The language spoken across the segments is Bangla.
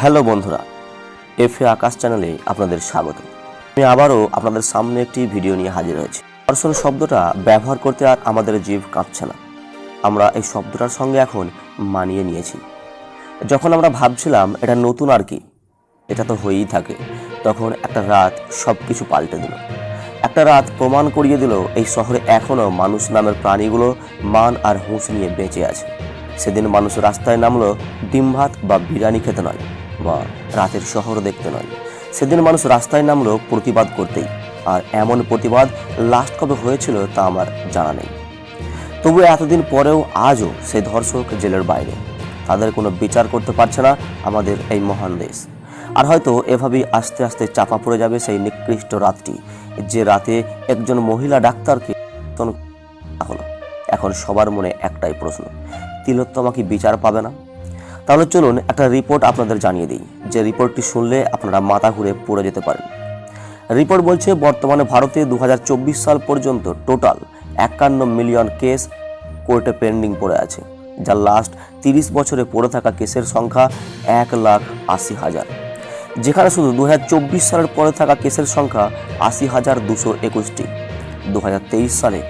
হ্যালো বন্ধুরা এফ এ আকাশ চ্যানেলে আপনাদের স্বাগত। আমি আবারও আপনাদের সামনে একটি ভিডিও নিয়ে হাজির হয়েছি। ধর্ষণ শব্দটা ব্যবহার করতে আর আমাদের জীব কাঁপছে না। আমরা এই শব্দটার সঙ্গে এখন মানিয়ে নিয়েছি। যখন আমরা ভাবছিলাম এটা নতুন আর কি, এটা তো হয়েই থাকে, তখন একটা রাত সব কিছু পাল্টে দিল। একটা রাত প্রমাণ করিয়ে দিল এই শহরে এখনও মানুষ নামের প্রাণীগুলো মান আর হুঁশ নিয়ে বেঁচে আছে। সেদিন মানুষ রাস্তায় নামলো ডিম ভাত বা বিরিয়ানি খেতে নয়। বা রাতের শহর দেখতে নয়। সেদিন মানুষ রাস্তায় নামলো প্রতিবাদ করতেই। আর এমন প্রতিবাদ লাস্ট কবে হয়েছিল তা আমার জানা নেই। তবু এতদিন পরেও আজও সেই ধর্ষক জেলের বাইরে। তাদের কোনো বিচার করতে পারছে না আমাদের এই মহান দেশ। আর হয়তো এভাবেই আস্তে আস্তে চাপা পড়ে যাবে সেই নিকৃষ্ট রাতটি। যে রাতে একজন মহিলা ডাক্তারকে এখন সবার মনে একটাই প্রশ্ন, তিলোত্তমা কি বিচার পাবে না? তাহলে চলুন একটা রিপোর্ট আপনাদের জানিয়ে দিই। যে রিপোর্টটি শুনলে আপনারা মাথা ঘুরে পড়ে যেতে পারেন। রিপোর্ট বলছে, বর্তমানে ভারতে দু হাজার চব্বিশ সাল পর্যন্ত টোটাল একান্ন মিলিয়ন কেস কোর্টে পেন্ডিং পড়ে আছে, যা লাস্ট তিরিশ বছরে পড়ে থাকা কেসের সংখ্যা এক লাখ আশি হাজার। যেখানে শুধু দু হাজার চব্বিশ সালের পরে থাকা কেসের সংখ্যা আশি হাজার দুশো একুশটি। দু হাজার তেইশ সালে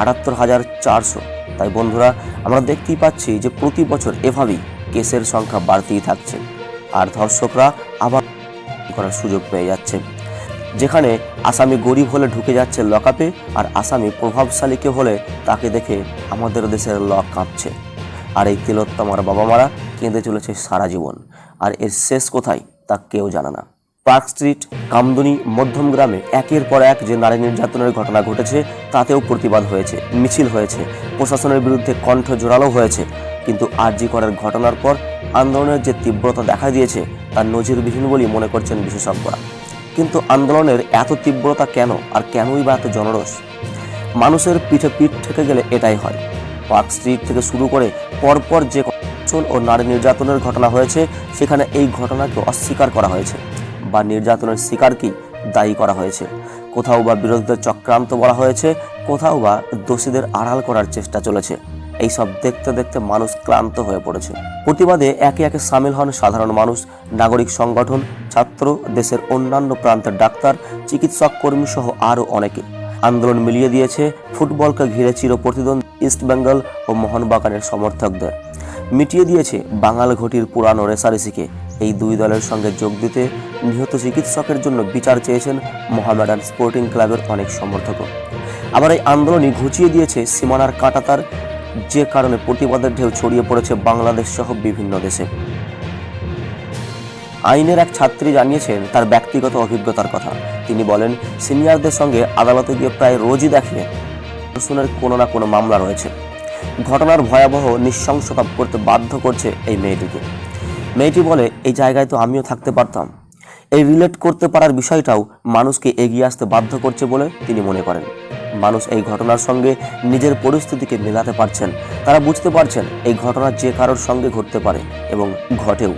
আটাত্তর হাজার চারশো। তাই বন্ধুরা, আমরা দেখতেই পাচ্ছি যে প্রতি বছর এভাবেই কেসের সংখ্যা বাড়তেই থাকছে। আর ধর্ষকরা আবার করার সুযোগ পেয়ে যাচ্ছে। যেখানে আসামি গরিব হলে ঢুকে যাচ্ছে লকআপে আর আসামি প্রভাবশালীকে হলে তাকে দেখে আমাদের দেশের লক কাঁপছে। আর এই তিলোত্তমার বাবা মারা কেঁদে চলেছে সারা জীবন। আর এর শেষ কোথায় তা কেউ জানে না। পার্ক স্ট্রিট, কামদুনি, মধ্যম গ্রামে একের পর এক যে নারী নির্যাতনের ঘটনা ঘটেছে, তাতেও প্রতিবাদ হয়েছে, মিছিল হয়েছে। প্রশাসনের বিরুদ্ধে কণ্ঠ জোরালো হয়েছে, কিন্তু আরজি করার ঘটনার পর আন্দোলনের যে তীব্রতা দেখা দিয়েছে তার নজিরবিহীন বলেই মনে করছেন বিশেষজ্ঞরা। কিন্তু আন্দোলনের এত তীব্রতা কেন, আর কেনই বা এত জনরস মানুষের পিঠে পিঠ থেকে গেলে এটাই হয়। পার্ক স্ট্রিট থেকে শুরু করে পরপর যে ও নারী নির্যাতনের ঘটনা হয়েছে, সেখানে এই ঘটনাকে অস্বীকার করা হয়েছে। বা নির্যাতনের শিকারকেই দায়ী করা হয়েছে? কোথাও বা বিরোধীদের চক্রান্ত বলা হয়েছে, কোথাও বা দোষীদের আড়াল করার চেষ্টা চলেছে। এইসব দেখতে দেখতে মানুষ ক্লান্ত হয়ে পড়েছে। প্রতিবাদে একে একে সামিল হন সাধারণ মানুষ, নাগরিক সংগঠন, ছাত্র, দেশের অন্যান্য প্রান্তের ডাক্তার, চিকিৎসক কর্মী সহ আরও অনেকে। আন্দোলন মিলিয়ে দিয়েছে ফুটবলকে ঘিরে চির প্রতিদ্বন্দ্বী ইস্টবেঙ্গল ও মোহনবাগানের সমর্থকদের। মিটিয়ে দিয়েছে বাঙাল ঘটির পুরানো রেসারেসিকে। এই দুই দলের সঙ্গে যোগ দিতে নিহত চিকিৎসকের জন্য বিচার চেয়েছেন মোহামেডান স্পোর্টিং ক্লাবের অনেক সমর্থকও। আবার এই আন্দোলনই ঘুচিয়ে দিয়েছে সীমানার কাটাতার, যে কারণে প্রতিবাদের ঢেউ ছড়িয়ে পড়েছে বাংলাদেশ সহ বিভিন্ন দেশে। আইনের এক ছাত্রী জানিয়েছেন তার ব্যক্তিগত অভিজ্ঞতার কথা। তিনি বলেন, সিনিয়রদের সঙ্গে আদালতে গিয়ে প্রায় রোজই দেখে ধর্ষণের কোনো না কোনো মামলা রয়েছে। ঘটনার ভয়াবহ নৃশংসতা করতে বাধ্য করছে এই মেয়েটিকে। মেয়েটি বলে, এই জায়গায় তো আমিও থাকতে পারতাম। এই রিলেট করতে পারার বিষয়টাও মানুষকে এগিয়ে আসতে বাধ্য করছে বলে তিনি মনে করেন। মানুষ এই ঘটনার সঙ্গে নিজের পরিস্থিতিকে মেলাতে পারছেন। তারা বুঝতে পারছেন এই ঘটনা যে কারোর সঙ্গে ঘটতে পারে এবং ঘটেও।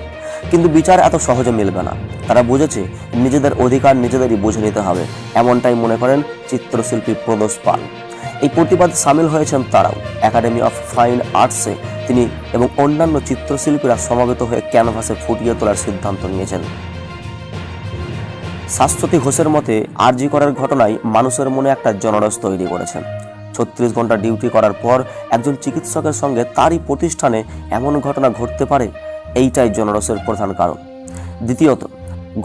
কিন্তু বিচার এত সহজে মিলবে না। তারা বুঝেছে নিজেদের অধিকার নিজেদেরই বুঝে নিতে হবে, এমনটাই মনে করেন চিত্রশিল্পী প্রদোষ পাল। এই প্রতিবাদ সামিল হয়েছেন তারাও। একাডেমি অফ ফাইন আর্টসে তিনি এবং অন্যান্য চিত্রশিল্পীরা সমাবেত হয়ে ক্যানভাসে ফুটিয়ে তোলার সিদ্ধান্ত নিয়েছেন। শাশ্বতী ঘোষের মতে, আরজি করার ঘটনায় মানুষের মনে একটা জনরস তৈরি করেছেন ছত্রিশ ঘণ্টা ডিউটি করার পর একজন চিকিৎসকের সঙ্গে তারই প্রতিষ্ঠানে এমন ঘটনা ঘটতে পারে, এইটাই জনরসের প্রধান কারণ। দ্বিতীয়ত,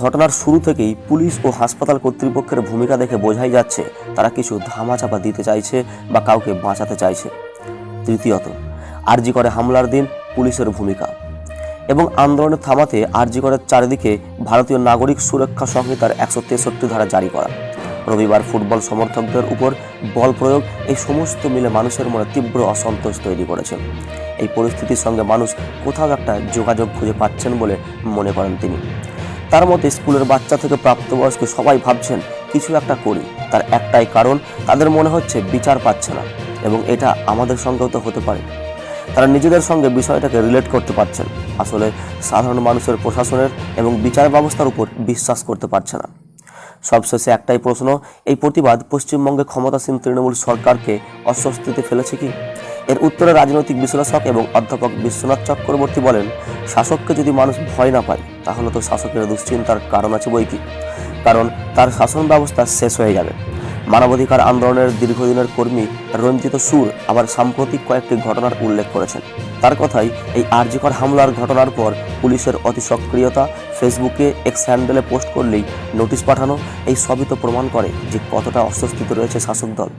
ঘটনার শুরু থেকেই পুলিশ ও হাসপাতাল কর্তৃপক্ষের ভূমিকা দেখে বোঝাই যাচ্ছে তারা কিছু ধামাচাপা দিতে চাইছে বা কাউকে বাঁচাতে চাইছে। তৃতীয়ত আরজি করে হামলার দিন পুলিশের ভূমিকা। এবং আন্দোলনের থামাতে আরজি করার চারিদিকে ভারতীয় নাগরিক সুরক্ষা সংহিতার একশো তেষট্টি ধারা জারি করা। রবিবার ফুটবল সমর্থকদের উপর বল প্রয়োগ, এই সমস্ত মিলে মানুষের মনে তীব্র অসন্তোষ তৈরি করেছে। এই পরিস্থিতির সঙ্গে মানুষ কোথাও একটা যোগাযোগ খুঁজে পাচ্ছেন বলে মনে করেন তিনি। তার মতে, স্কুলের বাচ্চা থেকে প্রাপ্তবয়স্ক সবাই ভাবছেন, কিছু একটা করি। তার একটাই কারণ, তাদের মনে হচ্ছে বিচার পাচ্ছে না। এবং এটা আমাদের সঙ্গেও তো হতে পারে। তারা নিজেদের সঙ্গে বিষয়টাকে রিলেট করতে পারছেন। আসলে সাধারণ মানুষের প্রশাসনের এবং বিচার ব্যবস্থার উপর বিশ্বাস করতে পারছে না। সবশেষে একটাই প্রশ্ন, এই প্রতিবাদ পশ্চিমবঙ্গে ক্ষমতাসীন তৃণমূল সরকারকে অস্বস্তিতে ফেলেছে কি? এর উত্তরে রাজনৈতিক বিশ্লেষক এবং অধ্যাপক বিশ্বনাথ চক্রবর্তী বলেন, শাসককে যদি মানুষ ভয় না পায়, তাহলে তো শাসকের দুশ্চিন্তার কারণ আছে বই কি? কারণ তার শাসন ব্যবস্থা শেষ হয়ে যাবে। মানবাধিকার আন্দোলনের দীর্ঘদিনের কর্মী রঞ্জিত সুর আবার সাম্প্রতিক কয়েকটি ঘটনার উল্লেখ করেছেন। তার কথাই এই আর্যিকর হামলার ঘটনার পর পুলিশের অতি সক্রিয়তা ফেসবুকে এক্স হ্যান্ডেলে পোস্ট করলেই নোটিশ পাঠানো এই সবই তো প্রমাণ করে যে কতটা অস্বস্তিতে রয়েছে শাসক দল।